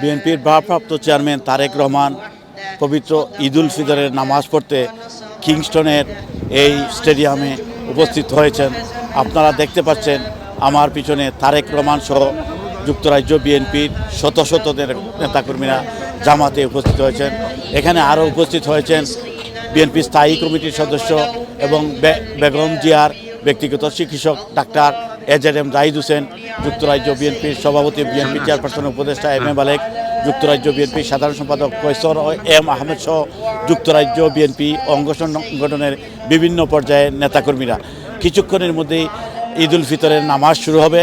বিএনপির ভারপ্রাপ্ত চেয়ারম্যান তারেক রহমান পবিত্র ঈদুল ফিতরের নামাজ পড়তে কিংস্টনের এই স্টেডিয়ামে উপস্থিত হয়েছেন। আপনারা দেখতে পাচ্ছেন আমার পিছনে তারেক রহমান সহ যুক্তরাজ্য বিএনপির শত শত নেতাকর্মীরা জামাতে উপস্থিত হয়েছেন। এখানে আরও উপস্থিত হয়েছেন বিএনপি স্থায়ী কমিটির সদস্য এবং বেগম জিয়ার ব্যক্তিগত চিকিৎসক doctor A Z M Zahid Hossain, যুক্তরাজ্য বিএনপির সভাপতি, বিএনপি চেয়ারপারসন উপদেষ্টা এম এ মালেক যুক্তরাজ্য বিএনপির সাধারণ সম্পাদক কৈশোর এম আহমেদ সহ যুক্তরাজ্য বিএনপি অঙ্গ সংগঠনের বিভিন্ন পর্যায়ের নেতাকর্মীরা। কিছুক্ষণের মধ্যেই ঈদ উল ফিতরের নামাজ শুরু হবে।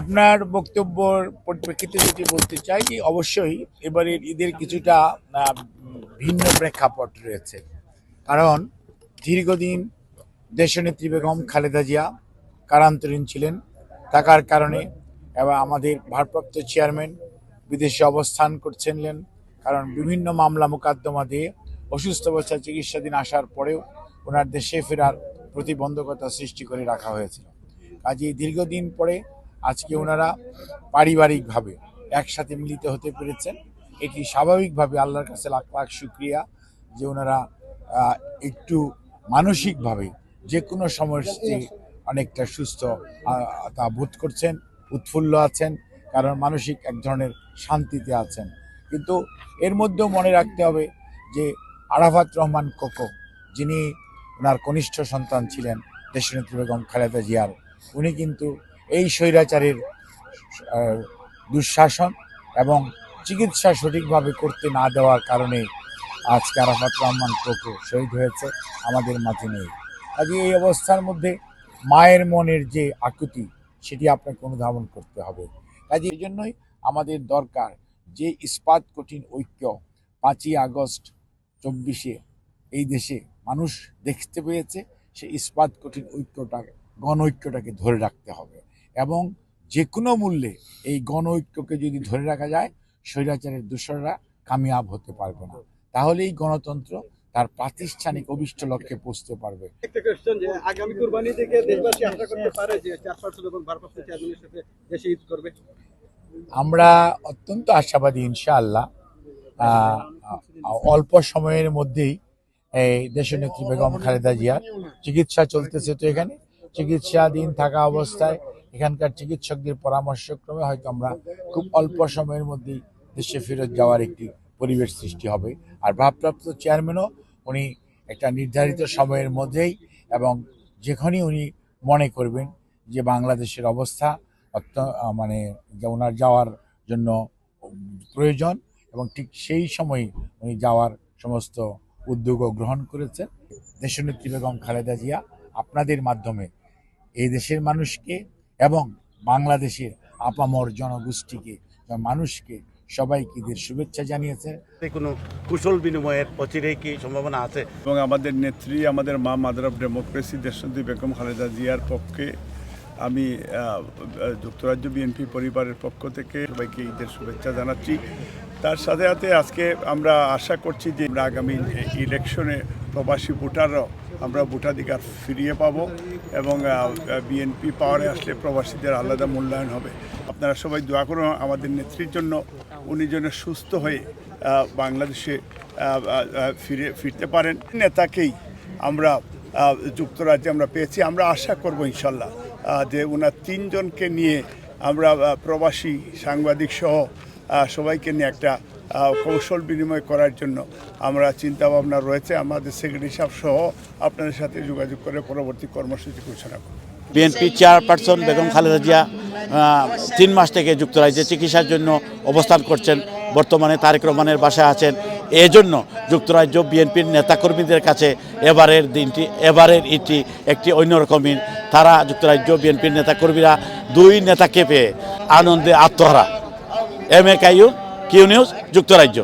আপনার বক্তব্যর পরিপ্রেক্ষিতে যেটি বলতে চাই যে অবশ্যই এবারের ঈদের কিছুটা ভিন্ন প্রেক্ষাপট রয়েছে। কারণ দীর্ঘদিন দেশনেত্রী বেগম খালেদা জিয়া কারান্তরীণ ছিলেন। থাকার কারণে এবং আমাদের ভারপ্রাপ্ত চেয়ারম্যান বিদেশে অবস্থান করছিলেন। কারণ বিভিন্ন মামলা মোকদ্দমা দিয়ে অসুস্থ অবস্থায় চিকিৎসাধীন আসার পরেও ওনার দেশে ফেরার প্রতিবন্ধকতা সৃষ্টি করে রাখা হয়েছিল। কাজেই দীর্ঘদিন পরে আজকে ওনারা পারিবারিকভাবে একসাথে মিলিত হতে পেরেছেন। এটি স্বাভাবিকভাবে আল্লাহর কাছে লাখ লাখ শুক্রিয়া যে ওনারা একটু মানসিকভাবে যে কোনো সমস্যা অনেকটা সুস্থ তা বোধ করছেন, উৎফুল্ল আছেন, কারণ মানসিক এক ধরনের শান্তিতে আছেন। কিন্তু এর মধ্যেও মনে রাখতে হবে যে আরাফাত রহমান কোকো যিনি ওনার কনিষ্ঠ সন্তান ছিলেন, দেশনেত্রী বেগম খালেদা জিয়ার, উনি কিন্তু এই স্বৈরাচারের দুঃশাসন এবং চিকিৎসা সঠিকভাবে করতে না দেওয়ার কারণে আজকে আরাফাত রহমান কোকো শহীদ হয়েছে, আমাদের মাঝে নেই। কাজে এই অবস্থার মধ্যে মায়ের মনের যে আকুতি, সেটি আপনাকে অনুধাবন করতে হবে। কাজে এই জন্যই আমাদের দরকার যে ইস্পাত কঠিন ঐক্য পাঁচই আগস্ট চব্বিশে এই দেশে মানুষ দেখতে পেয়েছে সেই ইস্পাত কঠিন ঐক্যটা, গণ ঐক্যটাকে ধরে রাখতে হবে এবং যে কোনো মূল্যে এই গণ ঐক্যকে যদি ধরে রাখা যায়, স্বৈরাচারের দোসররা কামিয়াব হতে পারবে না। তাহলেই গণতন্ত্র তার প্রাতিষ্ঠানিক অভিষ্ট লক্ষ্যে পৌঁছতে পারবে। আগামী কুরবানি থেকে দেশবাসী আশা করতে পারে যে ভারপ্রাপ্ত চেয়ারম্যানের সাথে দেশে ঈদ করবে? আমরা অত্যন্ত আশাবাদী, ইনশাআল্লাহ। অল্প সময়ের মধ্যেই এই দেশনেত্রী বেগম খালেদা জিয়ার চিকিৎসা চলতেছে তো এখানে। চিকিৎসাধীন থাকা অবস্থায় এখানকার চিকিৎসকদের পরামর্শক্রমে হয়তো আমরা খুব অল্প সময়ের মধ্যেই দেশে ফেরত যাওয়ার একটি পরিবেশ সৃষ্টি হবে। আর ভারপ্রাপ্ত চেয়ারম্যানও উনি একটা নির্ধারিত সময়ের মধ্যেই এবং যেখানেই উনি মনে করবেন যে বাংলাদেশের অবস্থা মানে ওনার যাওয়ার জন্য প্রয়োজন এবং ঠিক সেই সময় উনি যাওয়ার সমস্ত উদ্যোগও গ্রহণ করেছেন। দেশনেত্রী বেগম খালেদা জিয়া আপনাদের মাধ্যমে এই দেশের মানুষকে এবং বাংলাদেশের আপামর জনগোষ্ঠীকে মানুষকে সবাইকে ঈদের শুভেচ্ছা জানিয়েছে কোনো কুশল বিনিময়ের অচিরেই কি সম্ভাবনা আছে? এবং আমাদের নেত্রী আমাদের মা মাদার অফ ডেমোক্রেসি দেশনদী বেগম খালেদা জিয়ার পক্ষে আমি যুক্তরাজ্য বিএনপি পরিবারের পক্ষ থেকে সবাইকে ঈদের শুভেচ্ছা জানাচ্ছি। তার সাথে সাথে আজকে আমরা আশা করছি যে আমরা আগামী ইলেকশনে প্রবাসী ভোটাররাও আমরা ভোটাধিকার ফিরিয়ে পাব এবং বিএনপি পাওয়ারে আসলে প্রবাসীদের আলাদা মূল্যায়ন হবে। আপনারা সবাই দোয়া করুন আমাদের নেত্রীর জন্য, উনি যেন সুস্থ হয়ে বাংলাদেশে ফিরে, ফিরতে পারেন। নেতাকেই আমরা যুক্তরাজ্যে আমরা পেয়েছি। আমরা আশা করব ইনশাল্লাহ। যে ওনার তিনজনকে নিয়ে আমরা প্রবাসী সাংবাদিক সহ সবাইকে নিয়ে একটা কৌশল বিনিময় করার জন্য আমরা চিন্তা ভাবনা রয়েছে। আমাদের সেক্রেটারি সাহেব সহ আপনাদের সাথে যোগাযোগ করে পরবর্তী কর্মসূচি ঘোষণা করব। বিএনপি চেয়ারপারসন বেগম খালেদা জিয়া তিন মাস থেকে যুক্তরাজ্যে চিকিৎসার জন্য অবস্থান করছেন। বর্তমানে তারেক রহমানের বাসায় আছেন। এজন্য যুক্তরাজ্য বিএনপির নেতাকর্মীদের কাছে এবারের দিনটি, এবারের ইটি একটি অন্যরকমই তারা যুক্তরাজ্য বিএনপির নেতাকর্মীরা দুই নেতাকে পেয়ে আনন্দে আত্মহারা। এম এ কাইউ কিউ নিউজ, যুক্তরাজ্য।